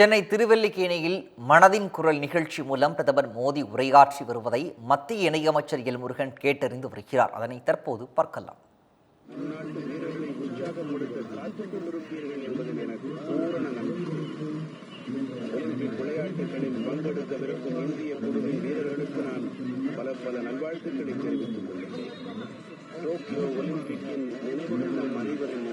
சென்னை திருவல்லிக்கேணியில் மனதின் குரல் நிகழ்ச்சி மூலம் பிரதமர் மோடி உரையாற்றி வருவதை மத்திய இணையமைச்சர் எல் முருகன் கேட்டறிந்து வருகிறார் அதனை தற்போது பார்க்கலாம் விளையாட்டுகளில் பங்கெடுக்கவிருக்கும் இந்திய குழுவின் வீரர்களுக்கு நான் பல பல நல்வாழ்த்துக்களை தெரிவித்துக் கொள்கிறேன் டோக்கியோ ஒலிம்பிக்கின் நினைவுகள் நம் அனைவரின்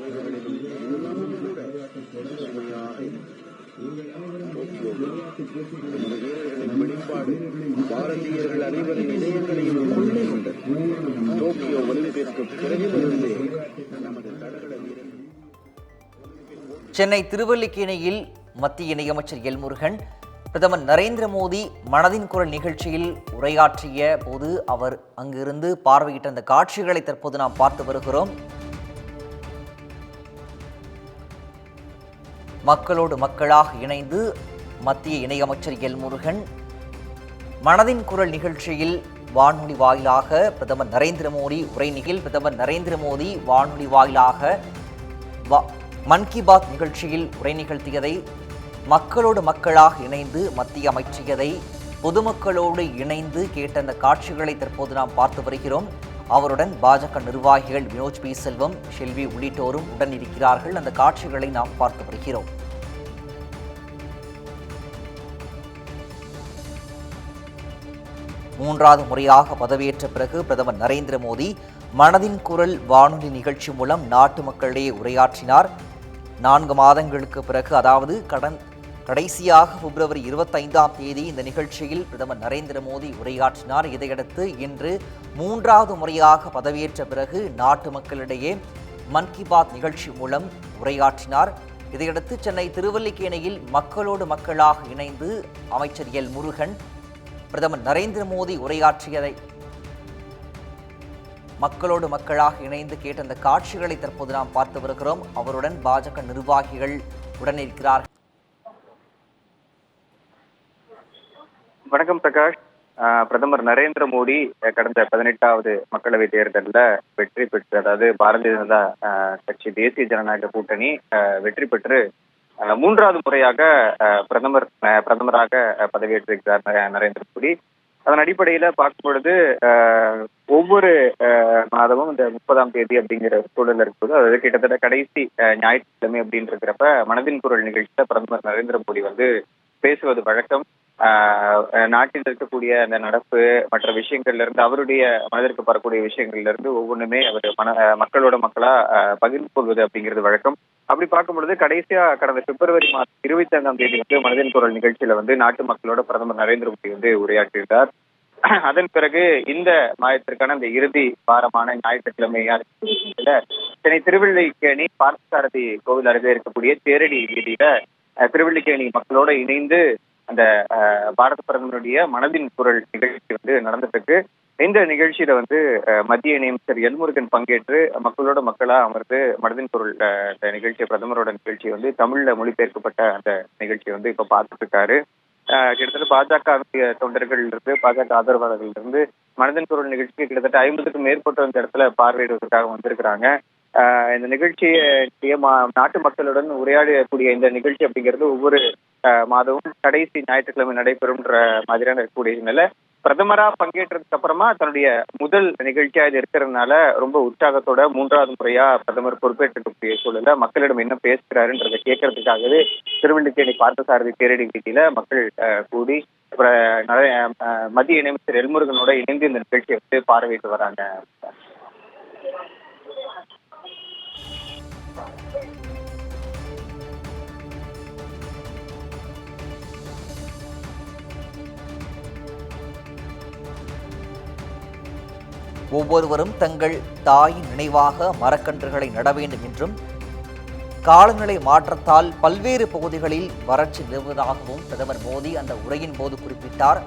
டோக்கியோவில் வெளிப்பாடு பாரதியர்கள் அனைவரின் இதயங்களையும் கொள்ளை கொண்டது டோக்கியோ ஒலிம்பிற்கு பிறகிலிருந்தே நமது தடகள வீரர்கள். சென்னை திருவல்லிக்கேணியில் மத்திய இணையமைச்சர் எல் முருகன் பிரதமர் நரேந்திர மோடி மனதின் குரல் நிகழ்ச்சியில் உரையாற்றிய போது அவர் அங்கிருந்து பார்வையிட்ட அந்த காட்சிகளை தற்போது நாம் பார்த்து வருகிறோம். மக்களோடு மக்களாக இணைந்து மத்திய இணையமைச்சர் எல் முருகன். மனதின் குரல் நிகழ்ச்சியில் வானொலி வாயிலாக பிரதமர் நரேந்திர மோடி உரை நிகழ் பிரதமர் நரேந்திர மோடி வானொலி வாயிலாக வா- மன் கி பாத் நிகழ்ச்சியில் உரை நிகழ்த்தியதை மக்களோடு மக்களாக இணைந்து மத்திய அமைச்சியதை பொதுமக்களோடு இணைந்து கேட்ட அந்த காட்சிகளை தற்போது நாம் பார்த்து வருகிறோம். அவருடன் பாஜக நிர்வாகிகள் வினோஜ் பி செல்வம் ஷெல்வி உள்ளிட்டோரும் உடன் இருக்கிறார்கள். அந்த காட்சிகளை நாம் பார்த்து வருகிறோம். மூன்றாவது முறையாக பதவியேற்ற பிறகு பிரதமர் நரேந்திர மோடி மனதின் குரல் வானொலி நிகழ்ச்சி மூலம் நாட்டு மக்களிடையே உரையாற்றினார். நான்கு மாதங்களுக்கு பிறகு அதாவது கடன் கடைசியாக பிப்ரவரி இருபத்தைந்தாம் தேதி இந்த நிகழ்ச்சியில் பிரதமர் நரேந்திர மோடி உரையாற்றினார். இதையடுத்து இன்று மூன்றாவது முறையாக பதவியேற்ற பிறகு நாட்டு மக்களிடையே மன் கி பாத் நிகழ்ச்சி மூலம் உரையாற்றினார். இதையடுத்து சென்னை திருவல்லிக்கேணியில் மக்களோடு மக்களாக இணைந்து அமைச்சர் எல் முருகன் பிரதமர் நரேந்திர மோடி உரையாற்றியதை மக்களோடு மக்களாக இணைந்து கேட்ட அந்த காட்சிகளை தற்போது நாம் பார்த்து வருகிறோம். அவருடன் பாஜக நிர்வாகிகள் உடன் இருக்கிறார். வணக்கம் பிரகாஷ். ஆஹ் பிரதமர் நரேந்திர மோடி கடந்த பதினெட்டாவது மக்களவை தேர்தலில் வெற்றி பெற்று அதாவது பாரதிய ஜனதா கட்சி தேசிய ஜனநாயக கூட்டணி வெற்றி பெற்று மூன்றாவது முறையாக பிரதமர் பிரதமராக பதவியேற்றிருக்கிறார் நரேந்திர மோடி. அதன் அடிப்படையில பார்க்கும் பொழுது ஆஹ் ஒவ்வொரு மாதமும் இந்த முப்பதாம் தேதி அப்படிங்கிற சூழல் இருக்கும்போது அதாவது கிட்டத்தட்ட கடைசி ஞாயிற்றுக்கிழமை அப்படின்னு இருக்கிறப்ப மனதின் குரல் நிகழ்ச்சியில பிரதமர் நரேந்திர மோடி வந்து பேசுவது வழக்கம். நாட்டில் இருக்கக்கூடிய அந்த நடப்பு மற்ற விஷயங்கள்ல இருந்து அவருடைய மனதிற்கு வரக்கூடிய விஷயங்கள்ல இருந்து ஒவ்வொன்றுமே அவர் மன மக்களோட மக்களா பகிர்ந்து கொள்வது அப்படிங்கிறது வழக்கம். அப்படி பார்க்கும் பொழுது கடைசியா கடந்த பிப்ரவரி மாதம் இருபத்தி ஐந்தாம் தேதி வந்து மனதின் குரல் நிகழ்ச்சியில வந்து நாட்டு மக்களோட பிரதமர் நரேந்திர மோடி வந்து உரையாற்றியிருந்தார். அதன் பிறகு இந்த மாதத்திற்கான இந்த இறுதி வாரமான ஞாயிற்றுக்கிழமையா சென்னை திருவள்ளிக்கேணி பார்த்தசாரதி கோவில் அருகே இருக்கக்கூடிய தேரடி வீதியில திருவள்ளிக்கேணி மக்களோட இணைந்து அந்த பாரத பிரதமருடைய மனதின் குரல் நிகழ்ச்சி வந்து நடந்துட்டு இந்த நிகழ்ச்சியில வந்து மத்திய இணையமைச்சர் எல்முருகன் பங்கேற்று மக்களோட மக்களா அமர்ந்து மனதின் குரல் அந்த நிகழ்ச்சி பிரதமரோட நிகழ்ச்சி வந்து தமிழ்ல மொழிபெயர்க்கப்பட்ட அந்த நிகழ்ச்சியை வந்து இப்ப பார்த்துட்டு இருக்காரு கிட்டத்தட்ட பாஜக தொண்டர்கள் இருந்து பாஜக ஆதரவாளர்கள் இருந்து மனதின் குரல் நிகழ்ச்சிக்கு கிட்டத்தட்ட ஐம்பதுக்கும் மேற்பட்ட அந்த இடத்துல பார்வையிடுவதற்காக வந்திருக்கிறாங்க. இந்த நிகழ்ச்சியை மா- நாட்டு மக்களுடன் உரையாடக்கூடிய இந்த நிகழ்ச்சி அப்படிங்கிறது ஒவ்வொரு மாதமும் கடைசி ஞாயிற்றுக்கிழமை நடைபெறும்ன்ற மாதிரியான இருக்கக்கூடிய நிலை பிரதமரா பங்கேற்றதுக்கு அப்புறமா தன்னுடைய முதல் நிகழ்ச்சியா இது இருக்கிறதுனால ரொம்ப உற்சாகத்தோட மூன்றாவது முறையா பிரதமர் பொறுப்பேற்றிருக்கக்கூடிய சூழல்ல மக்களிடம் என்ன பேசுகிறாருன்றதை கேட்கறதுக்காகவே திருவள்ளிக்கேணி பார்த்தசாரதி தேரடி வீட்டில மக்கள் கூடி அப்புறம் நிறைய, மத்திய இணையமைச்சர் எல்முருகனோட இணைந்து இந்த நிகழ்ச்சியை வந்து பார்வையிட்டு வராங்க. ஒவ்வொருவரும் தங்கள் தாயின் நினைவாக மரக்கன்றுகளை நட வேண்டும் என்றும் காலநிலை மாற்றத்தால் பல்வேறு பகுதிகளில் வறட்சி நிலவுவதாகவும் பிரதமர் மோடி அந்த உரையின் போது குறிப்பிட்டார்.